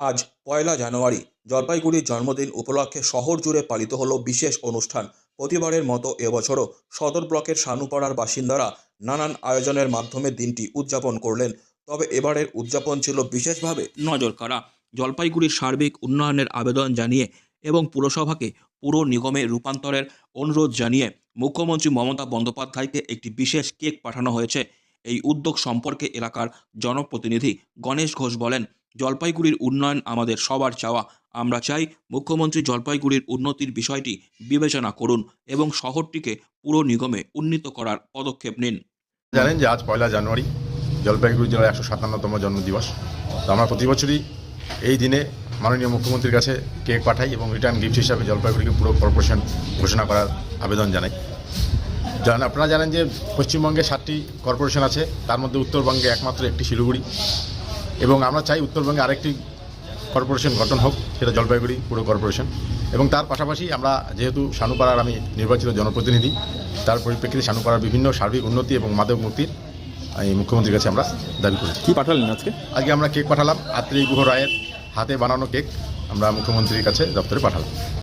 আজ পয়লা জানুয়ারি, জলপাইগুড়ির জন্মদিন উপলক্ষে শহর জুড়ে পালিত হল বিশেষ অনুষ্ঠান। প্রতিবারের মতো এবছরও সদর ব্লকের সানুপাড়ার বাসিন্দারা নানান আয়োজনের মাধ্যমে দিনটি উদযাপন করলেন। তবে এবারের উদযাপন ছিল বিশেষভাবে নজর কাড়া জলপাইগুড়ির সার্বিক উন্নয়নের আবেদন জানিয়ে এবং পুরসভাকে পুরো নিগমে রূপান্তরের অনুরোধ জানিয়ে মুখ্যমন্ত্রী মমতা বন্দ্যোপাধ্যায়কে একটি বিশেষ কেক পাঠানো হয়েছে। এই উদ্যোগ সম্পর্কে এলাকার জনপ্রতিনিধি গণেশ ঘোষ বলেন জলপাইগুড়ির উন্নয়ন আমাদের সবার চাওয়া। আমরা চাই মুখ্যমন্ত্রী জলপাইগুড়ির উন্নতির বিষয়টি বিবেচনা করুন এবং শহরটিকে পুরো নিগমে উন্নীত করার পদক্ষেপ নিন। জানেন যে আজ পয়লা জানুয়ারি জলপাইগুড়ি জেলার একশো সাতান্নতম জন্মদিবস। তো আমরা প্রতি বছরই এই দিনে মাননীয় মুখ্যমন্ত্রীর কাছে কেক পাঠাই এবং রিটার্ন গিফট হিসাবে জলপাইগুড়িকে পুরো কর্পোরেশন ঘোষণা করার আবেদন জানাই। জানেন, আপনারা জানেন যে পশ্চিমবঙ্গে সাতটি কর্পোরেশন আছে, তার মধ্যে উত্তরবঙ্গে একমাত্র একটি শিলিগুড়ি। এবং আমরা চাই উত্তরবঙ্গে আরেকটি কর্পোরেশন গঠন হোক সেটা জলপাইগুড়ি পুরো কর্পোরেশন। এবং তার পাশাপাশি আমরা যেহেতু শানুপাড়ার আমি নির্বাচিত জনপ্রতিনিধি তার পরিপ্রেক্ষিতে শানুপাড়ার বিভিন্ন সার্বিক উন্নতি এবং মাদক মুক্তির এই মুখ্যমন্ত্রীর কাছে আমরা দাবি করি কি পাঠালেন আজকে? আজকে আমরা কেক পাঠালাম আত্রেয় গুহ রায়ের হাতে বানানো কেক আমরা মুখ্যমন্ত্রীর কাছে দপ্তরে পাঠালাম।